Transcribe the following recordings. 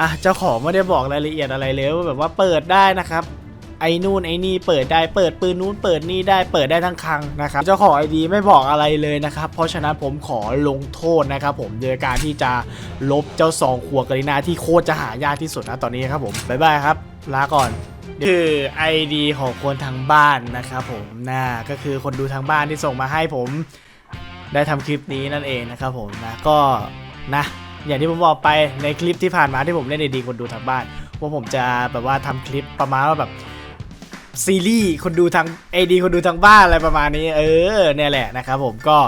อะเจ้าของไม่ได้บอกรายละเอียดอะไรเลยว่าแบบว่าเปิดได้นะครับไอ้นู่นไอ้นี่เปิดได้เปิดปืนนู้นเปิดนี่ได้เปิดได้ทั้งคลังนะครับเจ้าของไอดีไม่บอกอะไรเลยนะครับ เพราะฉะนั้นผมขอลงโทษนะครับผมโดยการที่จะลบเจ้าสองขวกรินาที่โคตรจะหายากที่สุดนะตอนนี้ครับผมบ๊ายบายครับลาก่อนคือ ID ของคนทางบ้านนะครับผมนะก็คือคนดูทางบ้านที่ส่งมาให้ผม ได้ทำคลิปนี้นั่นเองนะครับผมนะก็นะ อย่างที่ผมบอกไปในคลิปที่ผ่านมาที่ผมเล่นดีคนดูทางบ้านว่าผมจะแบบว่าทำคลิปประมาณว่าแบบซีรีส์คนดูทางไอดีคนดูทางบ้านอะไรประมาณนี้ เออเนี่ยแหละนะครับผมก็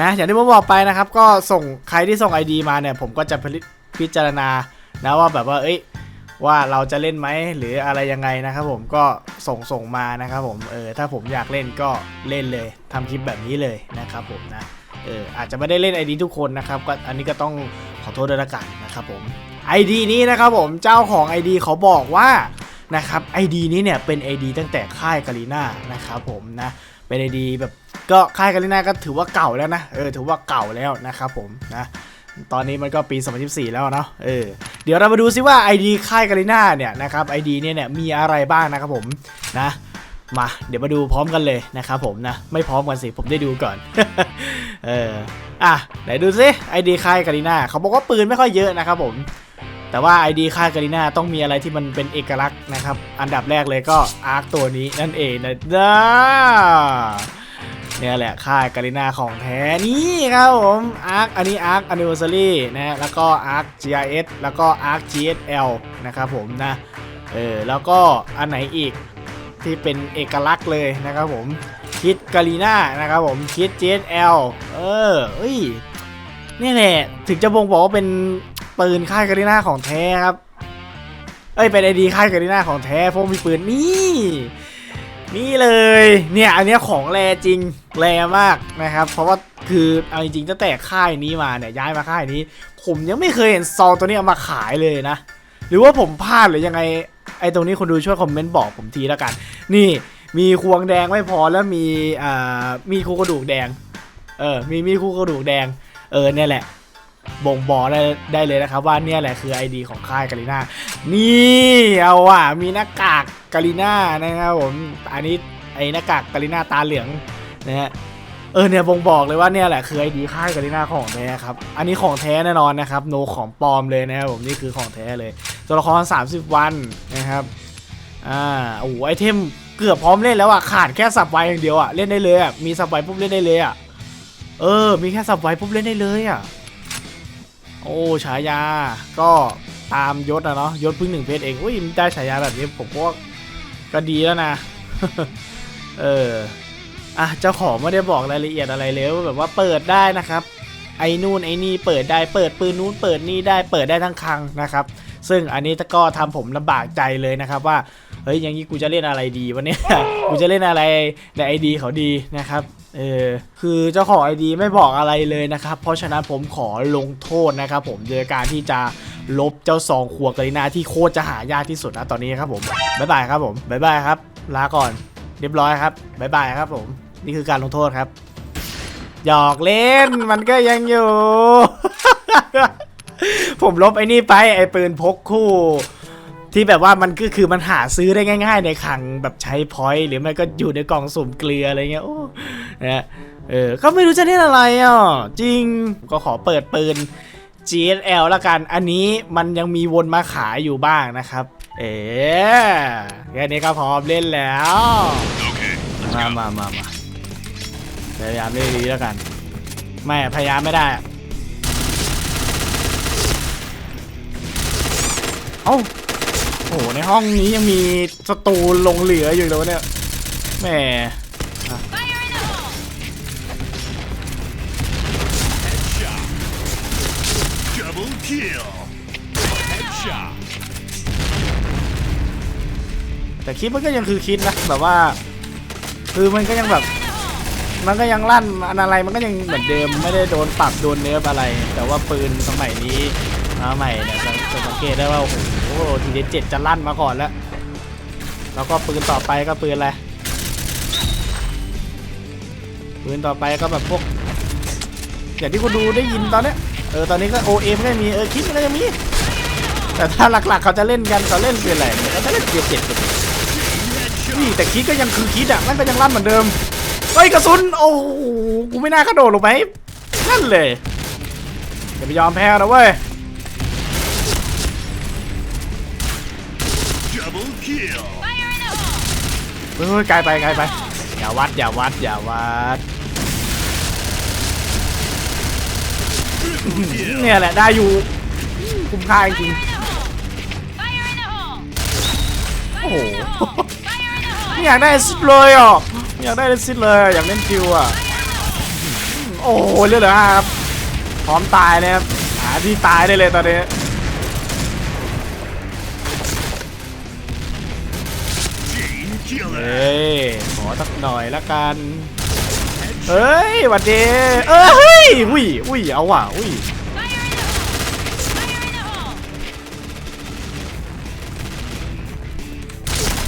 นะอย่างที่ผมบอกไปนะครับ ก็ส่งใครที่ส่ง ID มาเนี่ย ผมก็จะพิจารณานะว่าแบบว่า เอ้ยว่าเราจะเล่นไหมหรืออะไรยังไงนะครับผมก็ส่งส่งมานะครับผมเออถ้าผมอยากเล่นก็เล่นเลยทำคลิปแบบนี้เลยนะครับผมนะเอออาจจะไม่ได้เล่น ID ทุกคนนะครับก็อันนี้ก็ต้อง อโทษด้วยละกันนะครับผม ID นี้นะครับผมเจ้าของ ID เขาบอกว่านะครับ ID นี้เนี่ยเป็น ID ตั้งแต่ค่ายกาลิน่านะครับผมนะเป็น ID แบบก็ค่ายกาลิน่าก็ถือว่าเก่าแล้วนะเออถือว่าเก่าแล้วนะครับผมนะตอนนี้มันก็ปี 2024 แล้วเนาะเออเดี๋ยวเรามาดูซิว่า ID ค่ายกาลิน่าเนี่ยนะครับ ID เนี่ยเนี่ยมีอะไรบ้างนะครับผมนะ มา เดี๋ยวมาดูพร้อมกันเลยนะครับผมนะ ไม่พร้อมกันสิ ผมได้ดูก่อน เออ อะ ไหนดูซิ ID ค่ายกาลิน่าเขาบอกว่าปืนไม่ค่อยเยอะนะครับผม แต่ว่า ID ค่ายกาลิน่าต้องมีอะไรที่มันเป็นเอกลักษณ์นะครับ อันดับแรกเลยก็อาร์คตัวนี้นั่นเองนะจ้าเนี่ยแหละค่ายกาลินาของแท้นี่ครับผมอาร์คอันนี้อาร์คอันนิวอร์ซารีนะแล้วก็อาร์ค GRS แล้วก็อาร์ค GSL นะครับผมนะเออแล้วก็อันไหนอีก ที่เป็นเอกลักษณ์เลยนะครับผมคิดกาลิน่านะครับผมคิด GSL เออเอ้ยนี่แหละถึงจะบ่งบอกว่าเป็นปืนค่ายกาลิน่าของแท้ครับ เอ้ยเป็นไอดีค่ายกาลิน่าของแท้พราะมีปืนนี่นี่เลยเนี่ยอันนี้ของแรจริงแรมากนะครับ เพราะว่าคือเอาจริงๆตั้งแต่ค่ายนี้มาเนี่ยย้ายมาค่ายนี้ ผมยังไม่เคยเห็นซองตัวนี้เอามาขายเลยนะ หรือว่าผมพลาดหรือยังไง ไอ้ตรงนี้คนดูช่วยคอมเมนต์บอกผมทีแล้วกัน นี่มีควงแดงไม่พอแล้วมีอ่ามีคู่กระดูกแดง เออ มีมีคู่กระดูกแดง เออเนี่ยแหละบ่งบอกได้ได้เลยนะครับว่าเนี่ยแหละคือ ID ของค่ายกาลิน่านี่เอาว่ะมีหน้ากากกาลิน่านะครับผมอันนี้ไอหน้ากากกาลิน่าตาเหลืองนะฮะเออเนี่ยบ่งบอกเลยว่าเนี่ยแหละคือไอดีค่ายกาลิน่าของแท้ครับอันนี้ของแท้แน่นอนนะครับโนของปลอมเลยนะครับผมนี่คือของแท้เลย ตัวละคร 30 วันนะครับอ่าโอ้โหไอเทมเกือบพร้อมเล่นแล้วอะขาดแค่สับไวอย่างเดียวอะเล่นได้เลยอะมีสับไวปุ๊บเล่นได้เลยอะเออ มีแค่สับไวปุ๊บเล่นได้เลยอะโอ้ฉายาก็ตามยศอะเนาะยศพิ่งหนึ่งเพจเองอุ้ยได้ฉายาแบบนี้ผมก็ก็ดีแล้วนะ เอออะเจ้าของไม่ได้บอกรายละเอียดอะไรเลยว่าแบบว่าเปิดได้นะครับ ไอ้นู่นไอ้นี่เปิดได้เปิดปืนนู้นเปิดนี่ได้เปิดได้ทั้งคลังนะครับ ซึ่งอันนี้ก็ทำผมลำบากใจเลยนะครับว่าเฮ้ยอย่างนี้กูจะเล่นอะไรดีวันนี้กูจะเล่นอะไรในไอดีเขาดีนะครับเออคือเจ้าของ ID ไม่บอกอะไรเลยนะครับ เพราะฉะนั้นผมขอลงโทษนะครับผมโดยการที่จะลบเจ้าสองขวบกรินาที่โคตรจะหายากที่สุดนะตอนนี้ครับผมบ๊ายบายครับผมบ๊ายบายครับ ลาก่อน เรียบร้อยครับบ๊ายบายครับผม นี่คือการลงโทษครับ หยอกเล่นมันก็ยังอยู่ ผมลบไอ้นี่ไปไอ้ปืนพกคู่ ที่แบบว่ามันก็คือมันหาซื้อได้ง่าย ๆ ในคลังแบบใช้พอยต์หรือไม่ก็อยู่ในกล่องสุ่มเกลืออะไรเงี้ยโอ้นะเออก็ไม่รู้จะเล่นอะไรอะจริงก็ขอเปิดปืน GSL ละกันอันนี้มันยังมีวนมาขายอยู่บ้างนะครับ เอ๋แค่นี้ก็พร้อมเล่นแล้วมามามามาพยายามเล่นดีแล้วกัน ไม่พยายามไม่ได้ อ้าโอ้โหในห้องนี้ยังมีสตูลลงเหลืออยู่เลยวะเนี่ยแหม Double kill. Headshot. แต่คลิปมันก็ยังคือคลิปนะแบบว่า คือมันก็ยังแบบ มันก็ยังลั่นอันอะไรมันก็ยังเหมือนเดิมไม่ได้โดนปรับโดนเนิร์ฟอะไร แต่ว่าปืนสมัยนี้มาใหม่เนี่ยจะสังเกตได้ว่าโอ้โห โอ้ทีเด็ดเจ็ดจะลั่นมาก่อนแล้ว แล้วก็ปืนต่อไปก็ปืนอะไร ปืนต่อไปก็แบบพวกอย่างที่คุณดูได้ยินตอนนี้เออตอนนี้ก็โอเอ็มก็มีเออคิดก็ยังมี แต่ถ้าหลักๆเขาจะเล่นกันเขาเล่นเกมอะไรเนี่ยเขาจะเล่นเกมเจ็ดกันนี่แต่คิดก็ยังคือคิดอะมันก็ยังลั่นเหมือนเดิมเฮ้ยกระสุนโอ้โหกูไม่น่ากระโดดลงไปให้นั่นเลยอย่าไปยอมแพ้นะเว้ย ฮ้ยไกลไปไกลไป อย่าวัดอย่าวัดอย่าวัด Triple kill. เนี่ยแหละได้อยู่ คุ้มค่าจริง โอ้โหไม่อยากได้แอสซิดเลยอะไม่อยากได้แอสซิดเลยอะอยากเล่นคิวอะ โอ้โหเลือดเหลือห้าครับ พร้อมตายนะครับหาที่ตายได้เลยตอนนี้ ฮ killer. ้ยขอสักหน่อยละกัน เฮ้ยหวัดดีเอ้ยอุ้ยอุ้ยเอาว่ะอุ้ย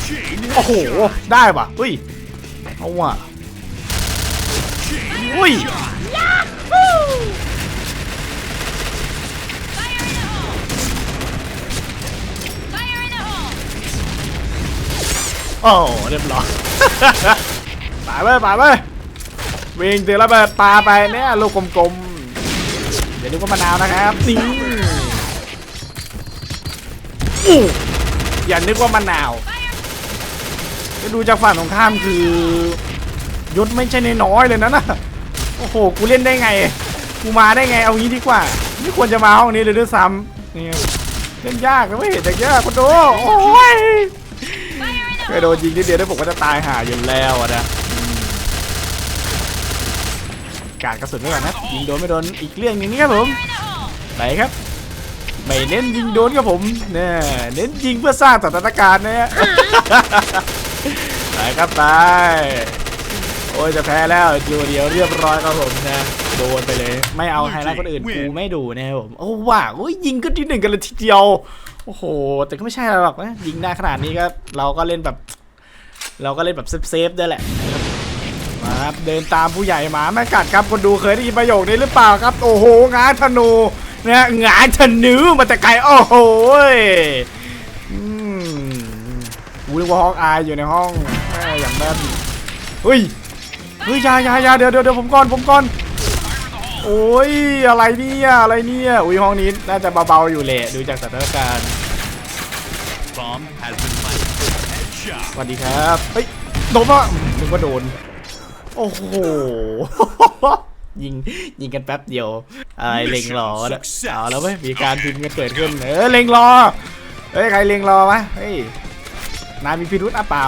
Chain โอ้โห headshot. ได้ป่ะอุ้ย เอาว่ะ Chain อุ้ย headshot. โอ้เรียบร้อยปาไปปาไปวิ่งตีระเบิดปาไปเนี่ยลูกกลมๆเดี๋ยวนึกว่ามะนาวนะครับนี่อย่านึกว่ามะนาวจะดูจากฝั่งตรงข้ามคือยศไม่ใช่ในน้อยเลยนะนะโอ้โหกูเล่นได้ไงกูมาได้ไงเอางี้ดีกว่าไม่ควรจะมาห้องนี้เลยด้วยซ้ำนี่เล่นยากนะไม่เห็นจะยากคนดูโอ้ย เคยโดนยิงนิดเดียวได้บอกว่าจะตายห่าอยู่แล้วอะนะอืมการกระสุนไว้ก่อนนะยิงโดนไม่โดนอีกเรื่องหนึงนี่ครับผมไปครับ ไม่เน้นยิงโดนครับผมเนี่ยเน้นยิงเพื่อสร้างสถานการณ์นะฮะ ไปครับไปโอ้ยจะแพ้แล้วจูเดียวเรียบร้อยครับผมนะโดนไปเลย ไม่เอาไฮไลท์คนอื่นกูไม่ดูนะครับผมโอ้ว้าวโอ้ยยิงก็ที่หนึ่งกันเลยทีเดียว โอ้โห แต่ก็ไม่ใช่หรอกนะยิงได้ขนาดนี้ก็เราก็เล่นแบบ เราก็เล่นแบบเซฟๆด้แหละมาครับเดินตามผู้ใหญ่หมาไม่กัดครับคนดูเคยได้ยินประโยคนี้หรือเปล่าครับ โอ้โหงาธนูนะงาธนูมาแต่ไกลโอ้โหยอืมกูนึกว่าห้องอายอยู่ในห้องแม่อย่างแม่นเฮ้ยเฮ้ยยายายายเดี๋ยวเดี๋ยวผมก่อนผมก่อน โอ้ยอะไรเนี่ยอะไรเนี่ยอุ้ยห้องนี้น่าจะเบาๆอยู่แหละดูจากสถานการณ์ Bomb has been planted. Headshot. สวัสดีครับเฮ้ยโดนปะนึกว่าโดนโอ้โหยิงยิงกันแป๊บเดียวอะไรเล็งรอนะเอาแล้วเว้ยมีการพิมพ์กันเกิดขึ้นเออเล็งรอเฮ้ยใครเล็งรอวะเฮ้ยนายมีพิรุธอะเปล่า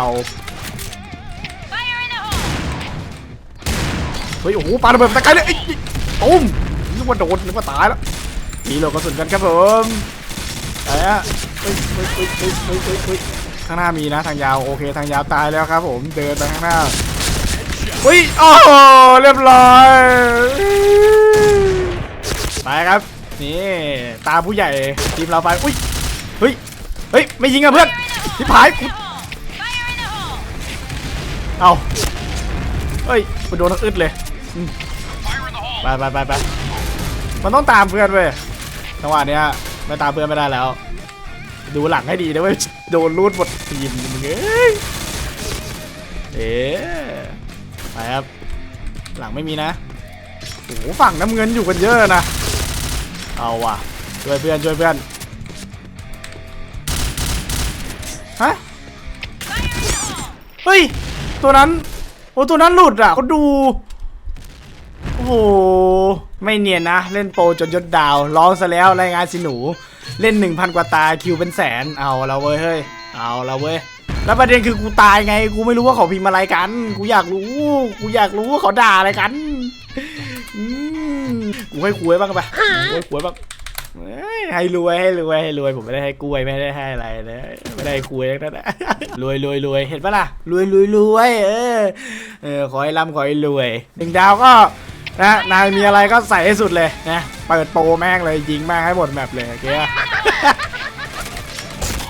เฮ้ยโอ้โหปาระเบิดตะไคร้เลยเอ้ย ตุ้มนึกว่าโดนนึกว่าตายแล้วมีโลกกระสุนกันครับผมไอะเฮ้ยเฮ้ยเฮ้ยเฮ้ยเฮ้ยเฮ้ยเฮ้ยข้างหน้ามีนะทางยาวโอเคทางยาวตายแล้วครับ ผมเดินไปข้างหน้าเฮ้ยโอ้เรียบร้อยไปครับนี่ตาผู้ใหญ่ทีมเราไปอุ้ยเฮ้ยเฮ้ยไม่ยิงอะเพื่อนที่ผายเอาเฮ้ยกูโดนทั้งอึดเลย ไปไปไปไปมันต้องตามเพื่อนเว้ยจังหวะเนี้ยไม่ตามเพื่อนไม่ได้แล้ว ดูหลังให้ดีนะเว้ยโดนรูดหมดทีมมึงเอ้ยเอ๊ะไปครับ หลังไม่มีนะโอ้ฝั่งน้ำเงินอยู่กันเยอะนะ เอาว่ะช่วยเพื่อนช่วยเพื่อนฮะเฮ้ย ตัวนั้น โอ้ตัวนั้นหลุดอะเขาดู โอ้โห ไม่เนียนนะ เล่นโปรจนยศดาว ร้องซะแล้วรายงานสิหนู เล่น 1,000 กว่าตาคิวเป็นแสน เอาล้วเว้ยเฮ้ย เอาล้วเว้ย แล้วประเด็นคือกูตายไง กูไม่รู้ว่าเขาพิมพ์อะไรกัน กูอยากรู้ กูอยากรู้ว่าเขาด่าอะไรกันอืมกูให้คุยบ้างไปกูให้คุยบ้างให้รวยให้รวยให้รวยผมไม่ได้ให้กล้วยไม่ได้ให้อะไรนะไม่ได้ให้คุยทั้งนั้นะรวยรวยรวยเห็นปะล่ะรวยรวยรวยเออเออขอให้ร่ำขอให้รวยหนึ่งดาวก็ นะนายมีอะไรก็ใส่ให้สุดเลยนะเปิดโปรแม่งเลยยิงแม่งให้หมดแมปเลยโอเคปะ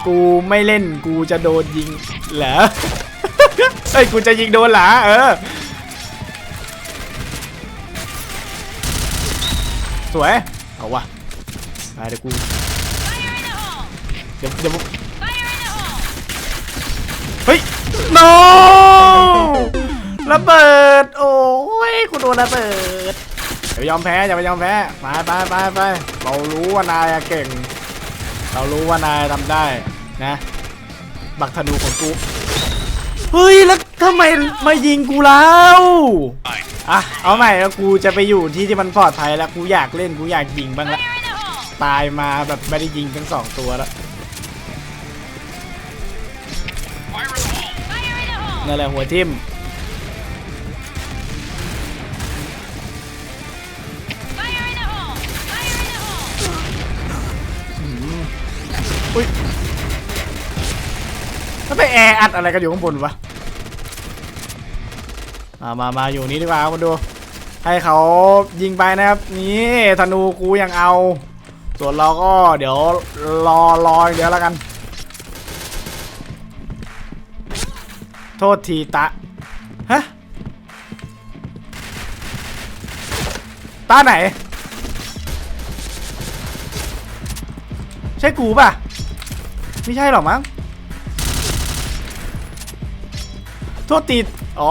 กูไม่เล่นกูจะโดนยิงเหรอเฮ้ยกูจะยิงโดนเหรอเออสวยเอาวะไปเดี๋ยวกูดี๋ยวเดี๋ยวผมเฮ้ย no ระเบิด โอ้ยคุณโดนระเบิดอย่าไปยอมแพ้อย่าไปยอมแพ้ไปไปไปไปเรารู้ว่านายอะเก่ง เรารู้ว่านายทำได้นะ บักธนูของกูเฮ้ยแล้วทำไมมายิงกูแล้วอะเอาใหม่แล้วกูจะไปอยู่ที่ที่มันปลอดภัยแล้วกูอยากเล่นกูอยากยิงบ้างละตายมาแบบไม่ได้ยิงทั้งสองตัวแล้วนั่นแหละหัวทิ่ม อุ้ยแล้วไปแออัดอะไรกันอยู่ข้างบนวะ มามามาอยู่นี้ดีกว่ามาดู ให้เขายิงไปนะครับ นี่ธนูกูยังเอา ส่วนเราก็เดี๋ยวรอรอเดี๋ยวแล้วกัน โทษทีตะ ฮะ ตาไหน ใช่กูป่ะ ไม่ใช่หรอกมั้งโทษตีอ๋อ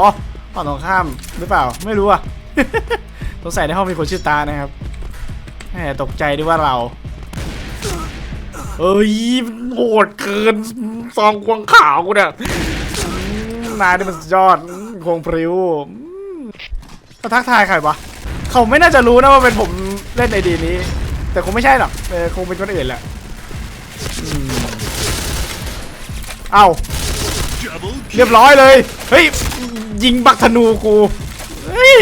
ฝั่งตรงข้ามหรือเปล่า ไม่รู้อะสงสัยในห้องมีคนชื่อตานะครับแหมตกใจด้วยว่าเราเอ้ยโหดเกินซองควงขาวกูเนี่ยนายนี่มันยอดควงพริ้วอืมแล้วทักทายใครวะเขาไม่น่าจะรู้นะว่าเป็นผมเล่นไอดีนี้ แต่คงไม่ใช่หรอกคงเป็นคนอื่นแหละ เอ้าเรียบร้อยเลย เฮ้ย ยิงบักธนูกูเฮ้ย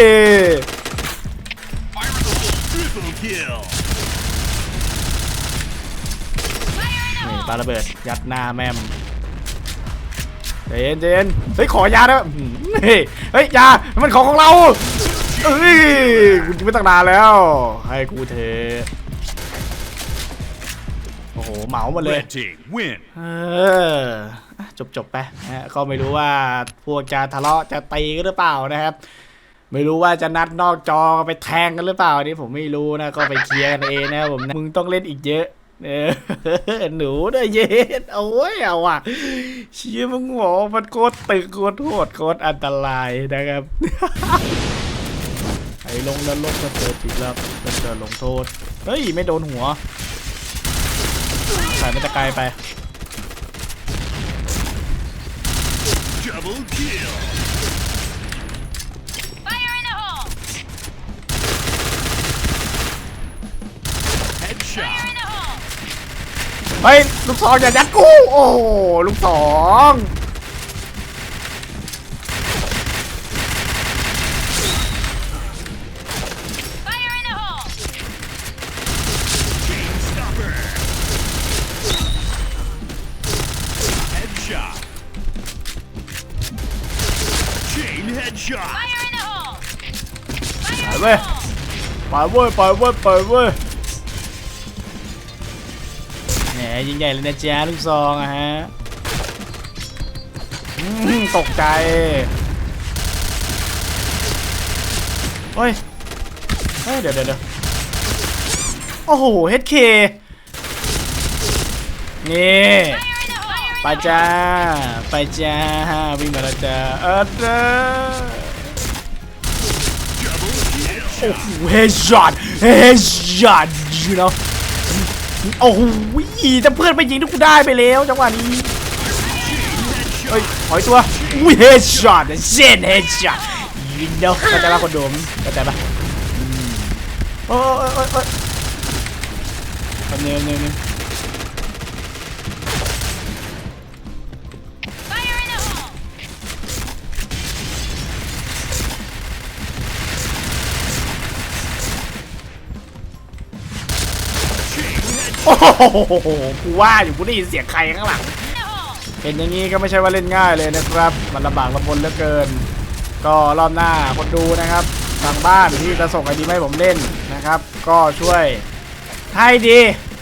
นี่ปาระเบิด ยัดหน้าแม่มเจนเจนเฮ้ยขอยาด้วยเฮ้ยยา มันของของเราเอ้ยกูจะไม่ตั้งนานแล้ว ให้กูเถอะ เหมาหมดเลย Red team win. เออ จบจบๆไปนะฮะก็ไม่รู้ว่าพวกจะทะเลาะจะตีกันหรือเปล่านะครับ ไม่รู้ว่าจะนัดนอกจอไปแทงกันหรือเปล่าอันนี่ผมไม่รู้นะ ก็ไปเคลียร์กันเองนะครับผมนะมึงต้องเล่นอีกเยอะเออหนูเด้อเย็นเอาไว้ยเอาว่ะเชี่ยมึงหมอมันโคตรตึกโคตรโหดโคตรอันตรายนะครับไอ้ลงแล้วลงก็เจอติดแล้วก็เจอลงโทษ เฮ้ย ไม่โดนหัว สายมันจะไกลไป Double kill. Headshot. เฮ้ย ลูกสองอย่ายัดกู โอ้โหลูกสอง เว้ยไปเว้ยไปเว้ยไปเว้ยแหมยิงใหญ่เลยนะจ๊ะลูกซองอะฮะอืมตกใจเฮ้ยเฮ้ยเดี๋ยวเดี๋ยวเดี๋ยวโอ้โหเฮดเคนี่ไปจ้าไปจ้าวิ่งมาแล้วจ้าเออ โอ้โหเฮดช็อตเฮดช็อต you know โอ้โหจะเพื่อนไปยิงทุกได้ไปแล้วจังหวะนี้เฮ้ยถอยตัวอุ้ยเฮดช็อตเซนเฮดช็อต you know เข้าใจปะคนโดมเข้าใจปะอืมโอ้ยโอ้ยโอ้ยแป๊บนึงนึงนึง โอ้โหกูว่าอยู่กูได้ยินเสียงใครข้างหลัง เห็นอย่างนี้ก็ไม่ใช่ว่าเล่นง่ายเลยนะครับ มันลำบากลำบนเหลือเกิน ก็รอบหน้าคนดูนะครับทางบ้านที่จะส่งไอดีให้ผมเล่นนะครับ ก็ช่วยให้ดี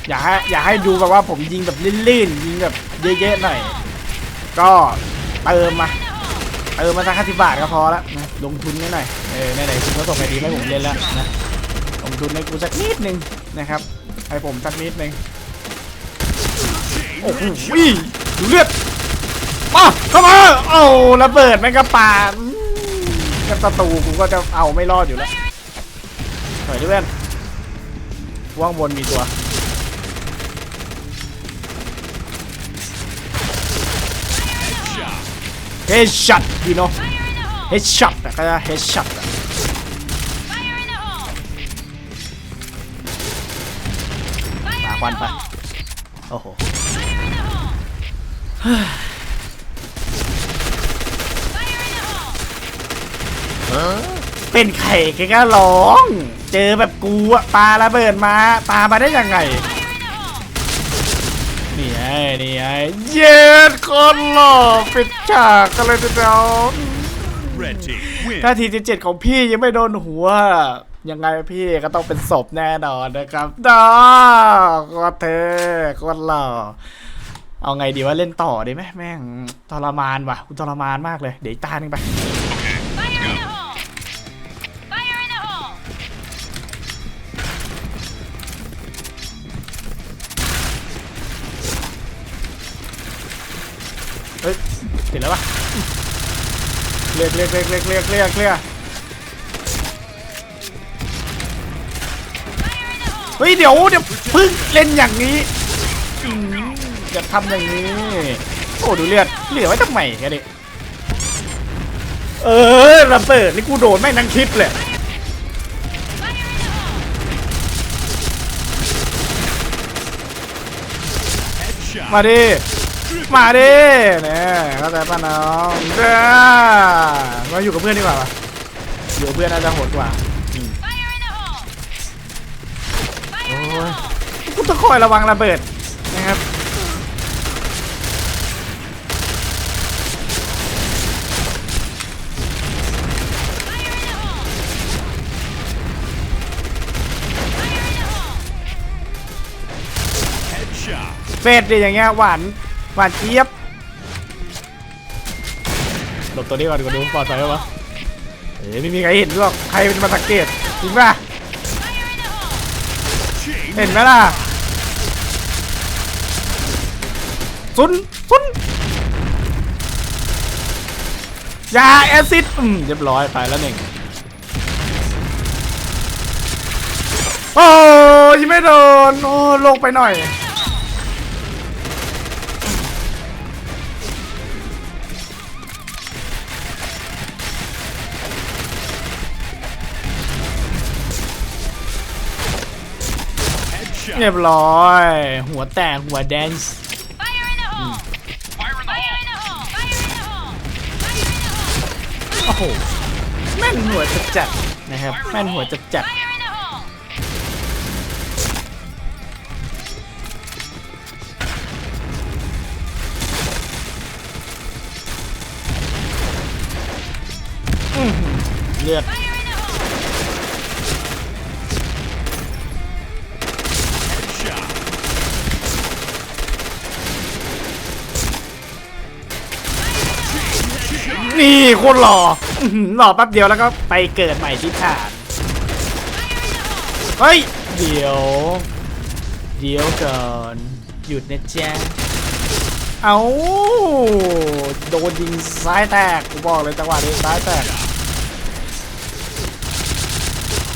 อยากให้อยากให้ดูแบบว่าผมยิงแบบลื่นๆยิงแบบเยอะๆหน่อย ก็เติมมาเติมมาสักห้าสิบบาทก็พอละนะลงทุนนิดหน่อยเออไหนๆคุณก็ส่งไอดีให้ผมเล่นแล้วนะลงทุนให้กูสักนิดนึงนะครับ ให้ผมสักนิดนึง Chain โอ้โห headshot. ดูเลือดมาเข้ามาโอ้ระเบิดแม่งกระปาอืมกับศัตรูกูก็จะเอาไม่รอดอยู่แล้วถอยดิเพื่อนว่างบนมีตัว Shot. เฮดช็อตพี่น้องเฮดช็อตอะก็จะเฮดช็อต ควันไป โอ้โหเป็นไข่แกก็ร้อง เจอแบบกูอะปลาระเบิดมาปลามาได้ยังไง นี่ไงนี่ไงเย็ดคนหล่อปิดฉากกันเลยทีเดียว Red team win. ถ้าทีที่เจ็ดของพี่ยังไม่โดนหัว ยังไงพี่ก็ต้องเป็นศพแน่นอนนะครับดอโคตรเท่โคตรหล่อเอาไงดีว่าเล่นต่อดีไหมแม่งทรมานว่ะกูทรมานมากเลย เดี๋ยวตาหนึ่งไปเฮ้ยเสร็จแล้วปะเรียกเรียกเรียกเรียกเรียกเรียก เฮ้ยเดี๋ยวเดี๋ยวพึ่งเล่นอย่างนี้อย่าทำอย่างนี้ โอ้ดูเลือดเหลือไว้ทำไมแกันดิเออระเบิดนี่กูโดนแม่งทั้งคลิปเลยมาดิ มาดิเนี่ยเข้าใจป่ะน้องเด้อมาอยู่กับเพื่อนดีกว่าปะอยู่เพื่อนน่าจะโหดกว่า โอ้ยกูต้องคอยระวังระเบิดนะครับ Headshot. เฟดดิอย่างเงี้ยหวานหวานเจี๊ยบหลบตัวนี้ก่อนก่อนดูปลอดภัยปะเอ้ยไม่มีใครเห็นหรอกใครเป็นมาสังเกตจริงป่ะ Chain เห็นไหมล่ะซุนซุนยาแอซิดอืมเรียบร้อยไปแล้วหนึ่งโอ้ยงไม่โดน โอ้ลงไปหน่อย เรียบร้อย หัวแตกหัวแดนซ์ Fire in the hole. โอ้โหแม่นหัวจัดจัดๆนะครับแม่นหัวจัดจัดๆอื้อหือเลือด นี่โคตรหล่ออื้อหือหล่อแป๊บเดียวแล้วก็ไปเกิดใหม่ที่ฐานเฮ้ย เดี๋ยว เดี๋ยวก่อน หยุดนะจ๊ะเอาโดนยิงซ้ายแตกกูบอกเลยจังหวะนี้ซ้ายแตก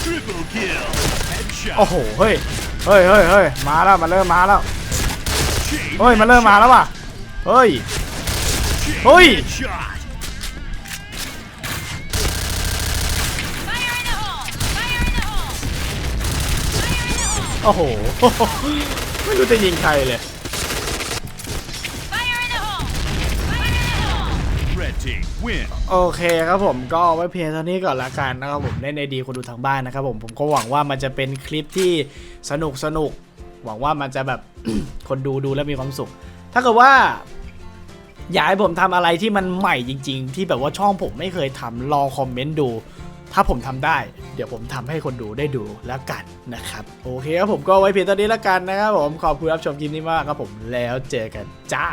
Triple kill. Headshot. โอ้โหเฮ้ยเฮ้ยเฮ้ยเฮ้ยมาแล้วมาเริ่มมาแล้ว Chain เฮ้ยมาเริ่มมาแล้วว่ะเฮ้ย Chain Oi. Headshot. โอ้โห ไม่รู้จะยิงใครเลย Red team win. โอเคครับผมก็เอาไว้เพียงเท่านี้ก่อนละกันนะครับผมเล่นในดีคนดูทางบ้านนะครับผมผมก็หวังว่ามันจะเป็นคลิปที่สนุกสนุกหวังว่ามันจะแบบ คนดูดูแล้วมีความสุข ถ้าเกิดว่า อยากให้ผมทำอะไรที่มันใหม่จริง ๆ ที่แบบว่าช่องผมไม่เคยทำลองคอมเมนต์ดู ถ้าผมทำได้ เดี๋ยวผมทำให้คนดูได้ดูแล้วกันนะครับโอเคครับผมก็ไว้เพียงเท่านี้แล้วกันนะครับผมขอบคุณรับชมคลิปนี้มากครับผมแล้วเจอกันจ้า